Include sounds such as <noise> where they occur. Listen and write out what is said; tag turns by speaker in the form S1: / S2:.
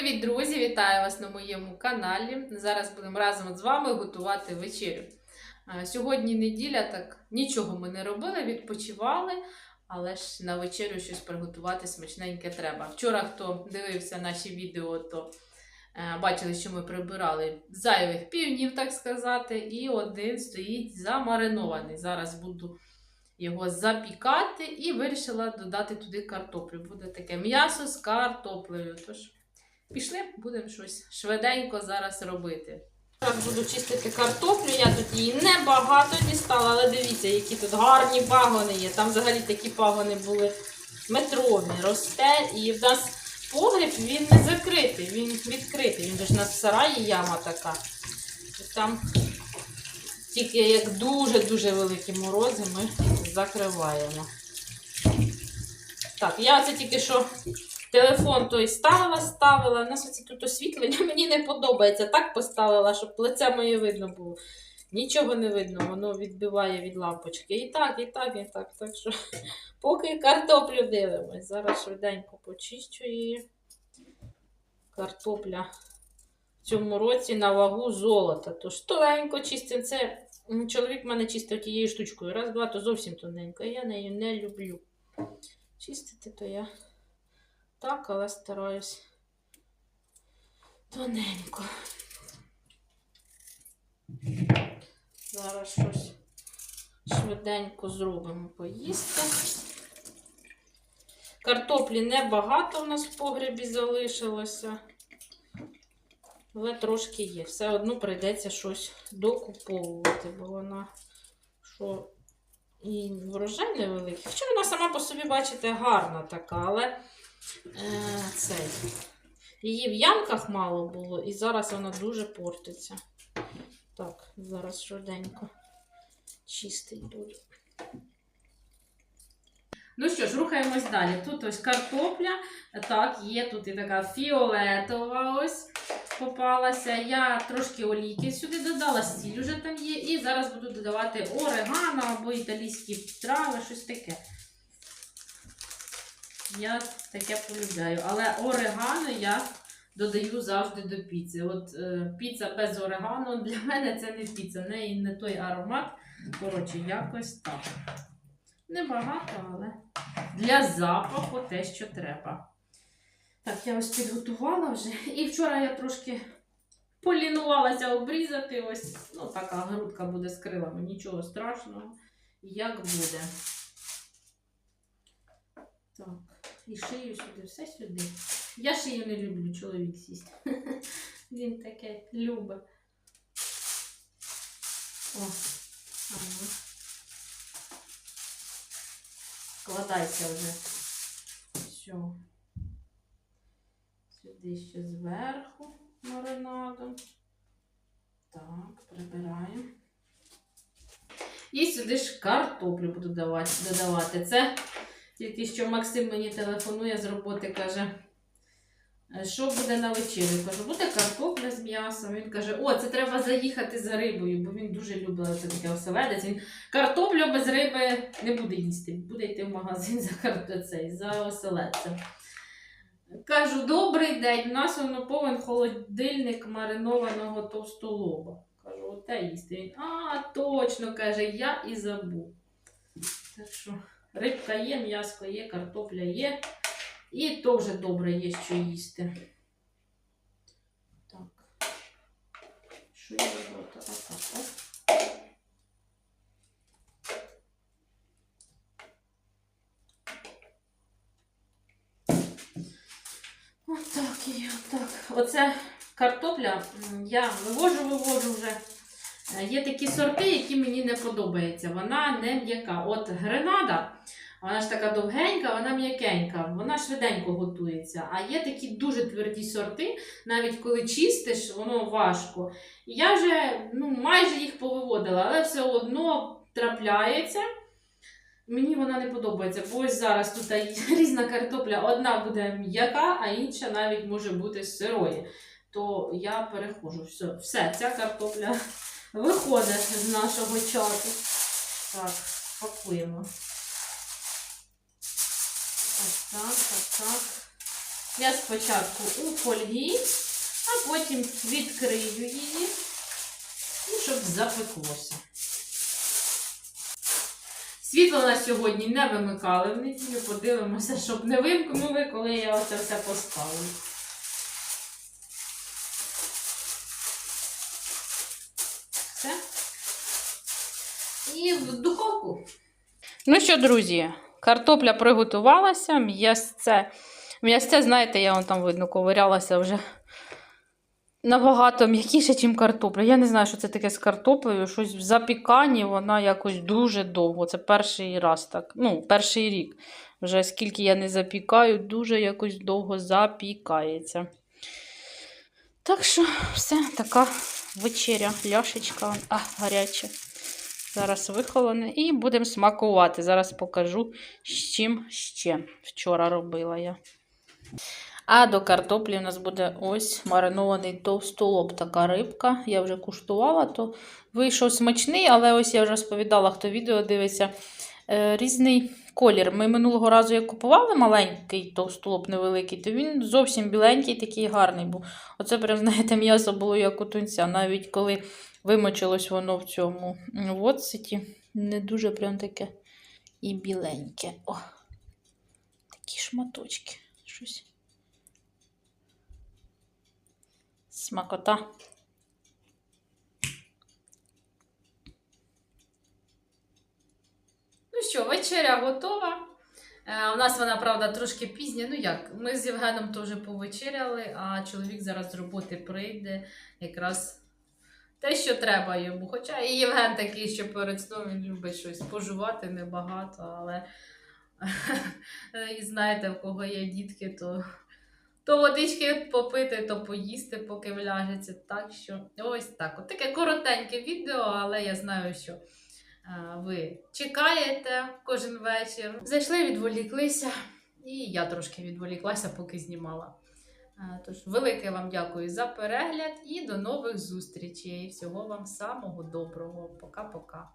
S1: Привіт, друзі! Вітаю вас на моєму каналі. Зараз будемо разом з вами готувати вечерю. Сьогодні неділя, так нічого ми не робили, відпочивали, але ж на вечерю щось приготувати смачненьке треба. Вчора, хто дивився наші відео, то е, бачили, що ми прибирали зайвих півнів, так сказати, і один стоїть замаринований. Зараз буду його запікати і вирішила додати туди картоплю. Буде таке м'ясо з картоплею. Тож пішли, будемо щось швиденько зараз робити. Зараз буду чистити картоплю. Я тут її небагато дістала, але дивіться, які тут гарні пагони є. Там взагалі такі пагони були метрові, росте. І в нас погріб він не закритий, він відкритий. Він ж у нас в сараї яма така. Там тільки як дуже-дуже великі морози ми закриваємо. Так, я це тільки що телефон той ставила, ставила. У нас тут освітлення <laughs> мені не подобається. Так поставила, щоб лице моє видно було. Нічого не видно, воно відбиває від лампочки. І так, і так, і так. Так що <laughs> поки картоплю дивимось. Зараз швиденько почищу її. Картопля в цьому році на вагу золота. Тож тоненько чистим. Це чоловік мене чистив тією штучкою. Раз, два, то зовсім тоненько. Я нею не люблю. Чистити то я так, але стараюсь тоненько. Зараз щось швиденько зробимо поїсти. Картоплі небагато в нас в погребі залишилося. Але трошки є. Все одно прийдеться щось докуповувати, бо вона що і врожай невеликий. Хоча вона сама по собі, бачите, гарна така, але е, її в ямках мало було, і зараз вона дуже портиться. Так, зараз швиденько чистить буду. Ну що ж, рухаємось далі. Тут ось картопля. Так, є тут і така фіолетова ось попалася. Я трошки олійки сюди додала, сіль уже там є. І зараз буду додавати орегано або італійські трави, щось таке. Я таке полюбляю. Але орегано я додаю завжди до піци. От е, піца без орегано для <laughs> мене це не піца, в неї не той аромат. Коротше, якось так. Небагато, але для запаху те, що треба. Так, я ось підготувала вже. І вчора я трошки полінувалася обрізати. Ось, ну, така грудка буде з крилами, нічого страшного. Як буде. Так, і шию сюди, все сюди. Я шию не люблю, чоловік сість. <laughs> Він таке любить. О, ага. Складайся вже. Все. Сюди ще зверху маринадом. Так, прибираємо. І сюди ж картоплю буду додавати. Це тільки що Максим мені телефонує з роботи, каже, «Е, що буде на вечерю? Кажу, буде картопля з м'ясом. Він каже, о, це треба заїхати за рибою, бо він дуже любить це таке оселедець. Він картоплю без риби не буде їсти, буде йти в магазин за картоплю, цей, за оселедцем. Кажу, добрий день, у нас воно повен холодильник маринованого товстолоба. Кажу, оте їсти. Він, а, точно, каже, я і забув. Так що рибка є, м'яско є, картопля є. І то добре є, що їсти. Так. Що я роблю? Так, так, так. Отак і отак. Оце картопля я вивожу, вивожу вже. Е, Є такі сорти, які мені не подобаються. Вона не м'яка. От гренада, вона ж така довгенька, вона м'якенька, вона швиденько готується. А є такі дуже тверді сорти, навіть коли чистиш, воно важко. І Я вже ну, майже їх повиводила, але все одно трапляється. Мені вона не подобається, бо ось зараз тут <laughs> різна картопля. Одна буде м'яка, а інша навіть може бути сирої. То я перехожу. Все, все ця картопля виходить з нашого чату. Так, пакуємо. Ось так, так, так. Я спочатку у фольгі, а потім відкрию її, ну, щоб запеклося. Світло на сьогодні не вимикали в неділю. Подивимося, щоб не вимкнули, коли я оце все поставлю. Все. І в духовку. Ну що, друзі, картопля приготувалася, м'ясце. М'ясце, знаєте, я вон там видно, ковирялася вже набагато м'якіше, ніж картопля. Я не знаю, що це таке з картоплею. Щось в запіканні вона якось дуже довго. Це перший раз так. Ну, перший рік. Вже скільки я не запікаю, дуже якось довго запікається. Так що, все, така вечеря, ляшечка, а, гаряча. Зараз вихолоне і будемо смакувати. Зараз покажу, з чим ще вчора робила я. А до картоплі у нас буде ось маринований товстолоб, така рибка. Я вже куштувала, то вийшов смачний, але ось я вже розповідала, хто відео дивиться. Е, Різний колір. Ми минулого разу як купували маленький товстолоб невеликий, то він зовсім біленький, такий гарний був. Оце прям, <laughs> знаєте, м'ясо було як у тунця. Навіть коли вимочилось воно в цьому в оцеті, не дуже прям таке і біленьке. О, такі шматочки. Щось. Смакота. Що, вечеря готова. Е, у нас вона, правда, трошки пізня. Ну як, ми з Євгеном теж повечеряли, а чоловік зараз з роботи прийде якраз те, що треба йому. Хоча і Євген такий, що перед сном він любить щось пожувати небагато, але <laughs> і знаєте, в кого є дітки, то, то водички попити, то поїсти, поки вляжеться. Так що ось так. От таке коротеньке відео, але я знаю, що. А, Ви чекаєте кожен вечір. Зайшли, відволіклися, і я трошки відволіклася, поки знімала. Тож, велике вам дякую за перегляд і до нових зустрічей. Всього вам самого доброго. Пока-пока.